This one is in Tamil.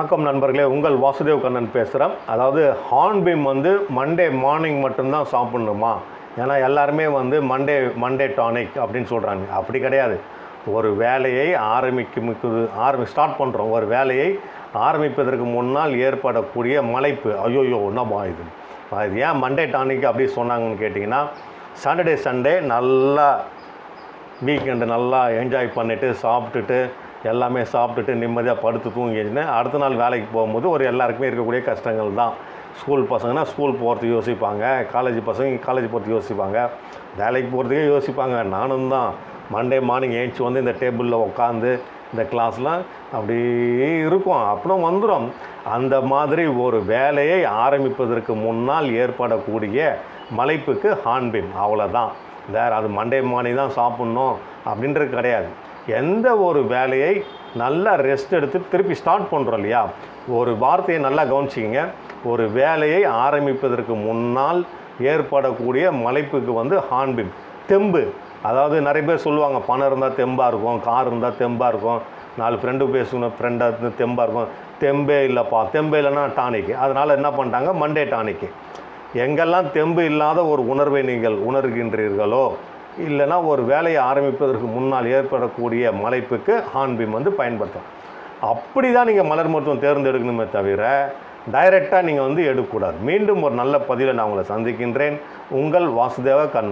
வணக்கம் நண்பர்களே உங்கள் வாசுதேவ் கண்ணன் பேசுகிறேன் அதாவது ஹார்ன்பீம் வந்து மண்டே மார்னிங் மட்டும்தான் சாப்பிட்ணுமா? ஏன்னா எல்லாருமே வந்து மண்டே மண்டே டானிக் அப்படின்னு சொல்கிறாங்க அப்படி கிடையாது. ஒரு வேலையை ஆரம்பிக்கும் ஆரம்பி ஸ்டார்ட் பண்ணுறோம் ஒரு வேலையை ஆரம்பிப்பதற்கு முன்னால் ஏற்படக்கூடிய மலைப்பு. ஐயோயோ என்னப்பா இது? இது ஏன் மண்டே டானிக் அப்படி சொன்னாங்கன்னு கேட்டிங்கன்னா சாட்டர்டே சண்டே நல்லா வீக்கெண்டு நல்லா என்ஜாய் பண்ணிவிட்டு சாப்பிட்டுட்டு எல்லாமே சாப்பிட்டுட்டு நிம்மதியாக படுத்து தூங்கிச்சுன்னா அடுத்த நாள் வேலைக்கு போகும்போது ஒரு எல்லாருக்குமே இருக்கக்கூடிய கஷ்டங்கள் தான். ஸ்கூல் பசங்கன்னா ஸ்கூல் போகிறதுக்கு யோசிப்பாங்க காலேஜ் பசங்க காலேஜ் போகிறதுக்கு யோசிப்பாங்க வேலைக்கு போகிறதுக்கே யோசிப்பாங்க. நானும் தான். மண்டே மார்னிங் ஏஞ்சி வந்து இந்த டேபிளில் உட்காந்து இந்த கிளாஸ்லாம் அப்படியே இருக்கும். அப்புறம் வந்துடும் அந்த மாதிரி ஒரு வேலையை ஆரம்பிப்பதற்கு முன்னால் ஏற்படக்கூடிய மலைப்புக்கு ஹான்பின் அவ்வளோதான் வேறு அது மண்டே மார்னிங் தான் சாப்பிட்ணும் அப்படின்றது கிடையாது. எந்த ஒரு வேலையை நல்லா ரெஸ்ட் எடுத்து திருப்பி ஸ்டார்ட் பண்ணுறோம் இல்லையா? ஒரு வார்த்தையை நல்லா கவனிச்சிங்க ஒரு வேலையை ஆரம்பிப்பதற்கு முன்னால் ஏற்படக்கூடிய மலைப்புக்கு வந்து ஹார்ன்பீம் தெம்பு. அதாவது நிறைய பேர் சொல்லுவாங்க பணம் இருந்தால் தெம்பாக இருக்கும் கார் இருந்தால் தெம்பாக இருக்கும் நாலு ஃப்ரெண்டு பேசணும் ஃப்ரெண்டாக இருந்து தெம்பாக இருக்கும். தெம்பே இல்லைப்பா தெம்பே இல்லைன்னா டானிக்கு அதனால் என்ன பண்ணிட்டாங்க? மண்டே டானிக்கு எங்கெல்லாம் தெம்பு இல்லாத ஒரு உணர்வை நீங்கள் உணர்கின்றீர்களோ இல்லைன்னா ஒரு வேலையை ஆரம்பிப்பதற்கு முன்னால் ஏற்படக்கூடிய மலைப்புக்கு ஹான்பீம் வந்து பயன்படுத்தும் அப்படி தான் நீங்கள் மலர் மருத்துவம் தேர்ந்தெடுக்கணுமே தவிர டைரெக்டாக நீங்கள் வந்து எடுக்கக்கூடாது. மீண்டும் ஒரு நல்ல பதிவில் நான் உங்களை சந்திக்கின்றேன். உங்கள் வாசுதேவ கண்ணன்.